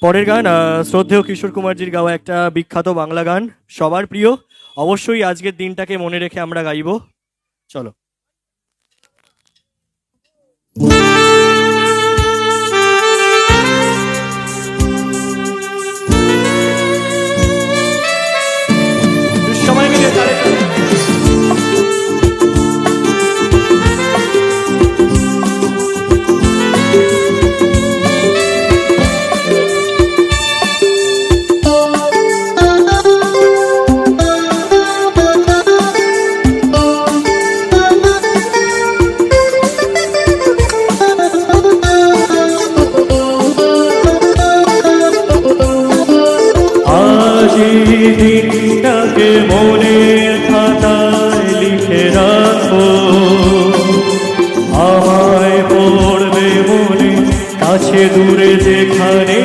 পরের গান শ্রদ্ধেয় কিশোর কুমারজির গাওয়া একটা বিখ্যাত বাংলা গান, সবার প্রিয়। অবশ্যই আজকের দিনটাকে মনে রেখে আমরা গাইব। চলো। এই দিনটাকে মনে খাতায় লিখে রাখো। আমায় পড়বে মনে কাছে দূরে যেখানে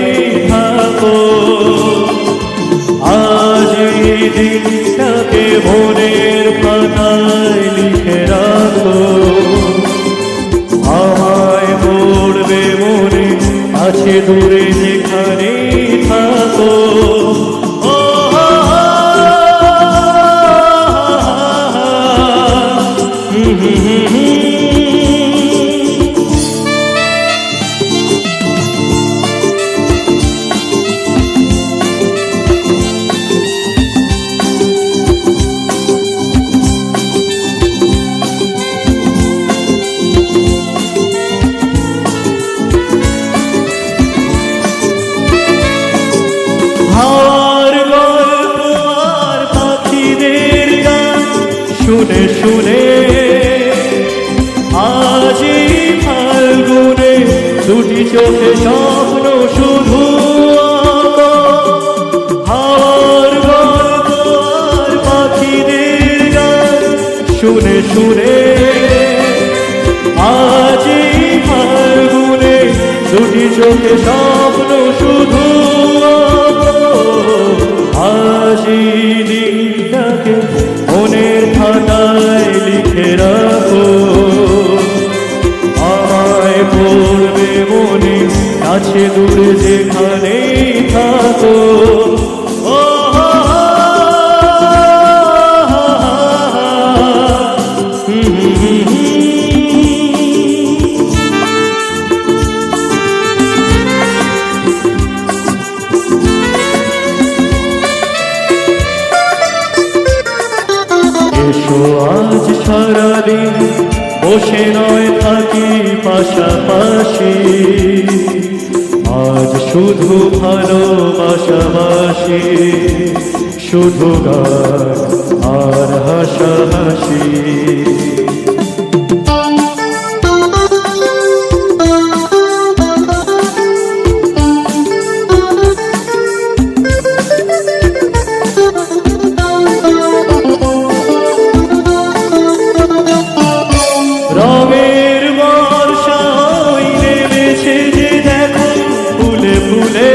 শুনে আজি ফাল্গুনে দুটি চোখে স্বপ্ন শুধু। হাওয়ার গল্প শুনে শুনে আজি ফাল্গুনে দুটি চোখে স্বপ্ন শুধু আজি দিনটাকে কাছে দূরে যেখানে থাকো। আজ সারাদিন বসে নয় থাকি পাশাপাশি। আজ শুধু ভালোবাসাবাসি শুধু গান আর হাসাহাসি। mulher.